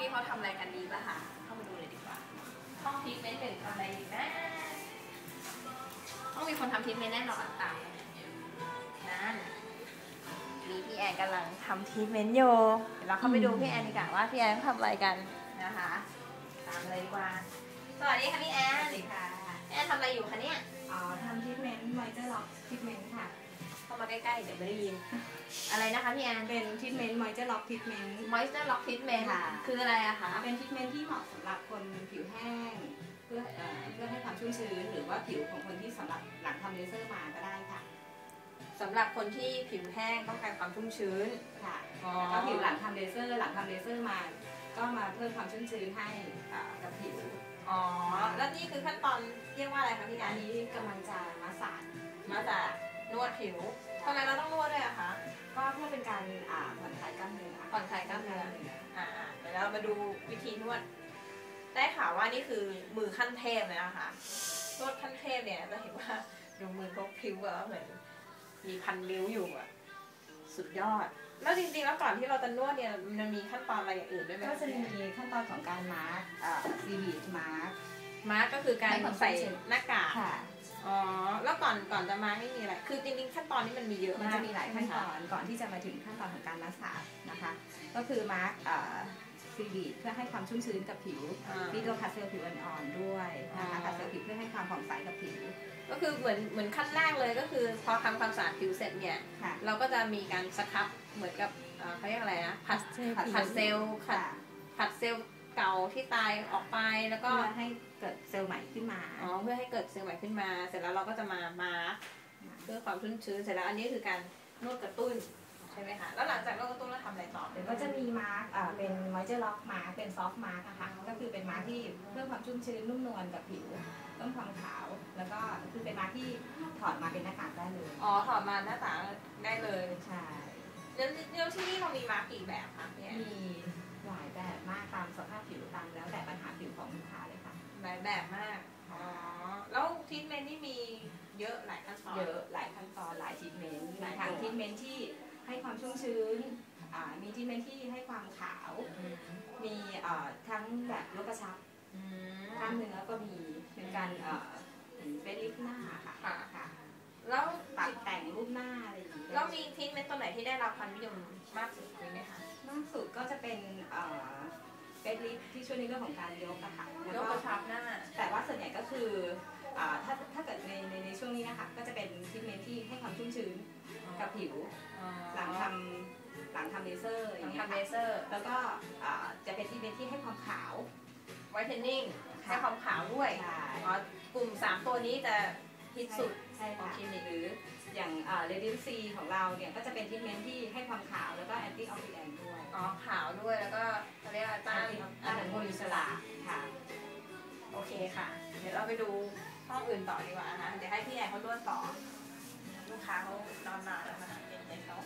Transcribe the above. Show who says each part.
Speaker 1: นี้เขาทำอะไรกันดีป่ะคะเข้ามาดูเลยดีกว่า ห้องทรีทเมนต์หนึ่งทำอะไรอยู่นะต้องมีคนทำทรีทเมนต์แน่นอนตามนั่นมีพี่แอนกำลังทำทรีทเมนต์อยู่เดี๋ยวเราเข้าไปดูพี่แอนดีกว่าว่าพี่แอนทำอะไรกันนะคะ ตามเลยดีกว่า สวัสดีค่ะพี่แอน
Speaker 2: สวัสดีค่ะ
Speaker 1: พี่แอนทำอะไรอยู่คะเนี่ย
Speaker 2: อ๋อทำทรีทเมนต์ไมเจอร์ล็อกทรีทเมนต์ค่ะ
Speaker 1: เข้ามาใกล้ๆเดี๋ยวไม่ได้ยิน อะไรนะคะพี่แอน
Speaker 2: เป็นทรีทเมนต์ไมเจอร์ล็อกทรีทเมนต์
Speaker 1: moisture lock treatment
Speaker 2: ค่ะ
Speaker 1: คืออะไรอะคะ
Speaker 2: เป็นทรีทเมนต์ที่เหมาะสำหรับคนผิวแห้ง เพื่อเอ่อเพื่อให้ความชุ่มชื้นหรือว่าผิวของคนที่สำหรับหลังทำเลเซอร์มาก็ได้ค่ะ
Speaker 1: สำหรับคนที่ผิวแห้งต้องการความชุ่มชื้น
Speaker 2: ค่ะ
Speaker 1: อ๋อ
Speaker 2: แล้วก็ผิวหลังทำเลเซอร์ หลังทำเลเซอร์มา ก็มาเพิ่มความชุ่มชื้นให้อ่ากับผิว
Speaker 1: อ๋อ แล้วนี่คือขั้นตอนเรียกว่าอะไรคะพี่แอ
Speaker 2: อั
Speaker 1: น
Speaker 2: นนี้กำลังจะมาสาน
Speaker 1: มาจาก นวดผิวทำไมเราต้องนวดด้วยอะคะ
Speaker 2: ก็เพื่อเป็นการอ่าผ่อนคลายกล้ามเนื้อ
Speaker 1: ผ่อนคลายกล้ามเนื้ออ่าๆเดี๋ยวเรามาดูวิธีนวด ได้ข่าวว่านี่คือมือขั้นเทพเลยนะคะนวดขั้นเทพเนี่ยจะเห็นว่าดูมือเขาพริ้วอะเหมือนมีพันนิ้วอยู่อะสุดยอด แล้วจริงๆ แล้วก่อนที่เราจะนวดเนี่ยมันมีขั้นตอนอะไรอย่างอื่นด้วยไหม
Speaker 2: ก็จะมีขั้นตอนของการมาร์กซีบีดมาร์ก
Speaker 1: มาร์กก็คือการ
Speaker 2: ให้ความ
Speaker 1: ใส่
Speaker 2: ชุ่มชื้น
Speaker 1: หน้ากาก
Speaker 2: ค่ะ
Speaker 1: อ๋อ แล้วก่อนก่อนจะมาร์กนี่มีอะไร คือจริงๆขั้นตอนนี้มันมีเยอะ
Speaker 2: มัน
Speaker 1: มาก
Speaker 2: จะมีหลายขั้นตอนก่อนที่จะมาถึงขั้นตอนของการมาสาจนะคะ ก็คือมาร์กซีบีดเพื่อให้ความชุ่มชื้นกับผิว
Speaker 1: อ่า
Speaker 2: มีตัวคัสเซลผิวอ่อนๆด้วยนะคะ
Speaker 1: อ๋อ
Speaker 2: คัสเซลผิวเพื่อให้ความผ่องใสกับผิว
Speaker 1: ก็คือเหมือนเหมือนขั้นแรกเลยก็คือพอทำความสะอาดผิวเสร็จเนี่ย
Speaker 2: ค่ะ
Speaker 1: เราก็จะมีการสครับเหมือนกับเอ่อเขาเรียกอะไรนะผัด
Speaker 2: ผัด
Speaker 1: ผัดเซลล์ขัด
Speaker 2: ค่ะ
Speaker 1: ผัดเซลล์ เก่าที่ตายออกไปแล้วก็
Speaker 2: เพื่อให้เกิดเซลล์ใหม่ขึ้นมา
Speaker 1: อ๋อเพื่อให้เกิดเซลล์ใหม่ขึ้นมา เสร็จแล้วเราก็จะมามาร์กเพื่อความชุ่มชื้นเสร็จแล้วอันนี้คือการนวดกระตุ้นใช่ไหมคะแล้วหลังจากนวดกระตุ้นแล้วทำอะไรต่อ
Speaker 2: เดี๋ยวก็จะมีมาร์กอ่าเป็นมอยเจอร์ล็อกมาร์กเป็นซอฟต์มาร์กนะคะก็คือเป็นมาร์กที่เพิ่มความชุ่มชื้นนุ่มนวลกับผิวเพิ่มความขาว แล้วก็คือเป็นมาร์กที่ถอดมาเป็นหน้ากากได้เลย
Speaker 1: อ๋อถอดมาหน้าตาได้เลย
Speaker 2: ใช่
Speaker 1: แล้วแล้วที่นี่เรามีมาร์กกี่แบบคะเนี่ย
Speaker 2: มีหลายแบบมากตามสภาพ แบ
Speaker 1: บมาก อ๋อ แล้วทรีทเมนต์นี่มีเยอะหลายขั้นตอน
Speaker 2: เยอะหลายขั้นตอนหลายทรีทเมนต์
Speaker 1: หลาย
Speaker 2: มีทั้ง
Speaker 1: ตัว
Speaker 2: ทรีทเมนต์ที่ให้ความชุ่มชื้นอ่ามีทรีทเมนต์ที่ให้ความขาว
Speaker 1: อืม
Speaker 2: มีอ่าทั้งแบบลดกระชับ
Speaker 1: อื
Speaker 2: กล้าม
Speaker 1: ม
Speaker 2: เนื้อก็มีเป็นการเอ่อเหมือนเป็นลิฟต์หน้าค่ะ
Speaker 1: ค่ะ
Speaker 2: ค่ะ
Speaker 1: แล้ว
Speaker 2: ปรับแต่งรูปหน้าอะไรอย่างเงี้ย
Speaker 1: แล้วมีทรีทเมนต์ตัวไหนที่ได้รับความนิยมมากสุดมีไหมคะ
Speaker 2: มากสุดก็จะเป็นเอ่ อเป็นลิฟต์ที่ช่วยในเรื่องของการยกอะค่ะแล้ว
Speaker 1: ยก
Speaker 2: ก็
Speaker 1: กระชับหน้า
Speaker 2: แต่ว่าส่วนใหญ่ก็คืออ่าถ้าถ้าเกิดในในในช่วงนี้นะคะก็จะเป็นทรีทเมนต์ที่ให้ความชุ่มชื้นกับผิว หลังทำหลังทำเลเซอร์อ
Speaker 1: หลั
Speaker 2: ย่างงเงี้ย
Speaker 1: ทำเล
Speaker 2: ค่ะ
Speaker 1: เซอร์
Speaker 2: แล้วก็อ่าจะเป็นทรีทเมนต์ที่ให้ความขาว
Speaker 1: ไวท์เทนนิ่งให้ความขาวด้วย
Speaker 2: ใช่
Speaker 1: อ๋อกลุ่ม 3 ตัวนี้จะฮิตสุด
Speaker 2: ใช่
Speaker 1: ของ
Speaker 2: ค่ะ
Speaker 1: คลินิก
Speaker 2: หรืออย่างเรดิซีของเราเนี่ยก็จะเป็นทรีทเมนต์ที่ให้ความขาวแล้วก็แอนตี้ออกซิแดนต์ด้วย
Speaker 1: อ๋อขาวด้วยแล้วก็ ไปดูห้องอื่นต่อดีกว่านะคะ เดี๋ยวให้พี่แอนเขานวดต่อ ลูกค้าเขานอนนานแล้วนะคะเย็นๆเขา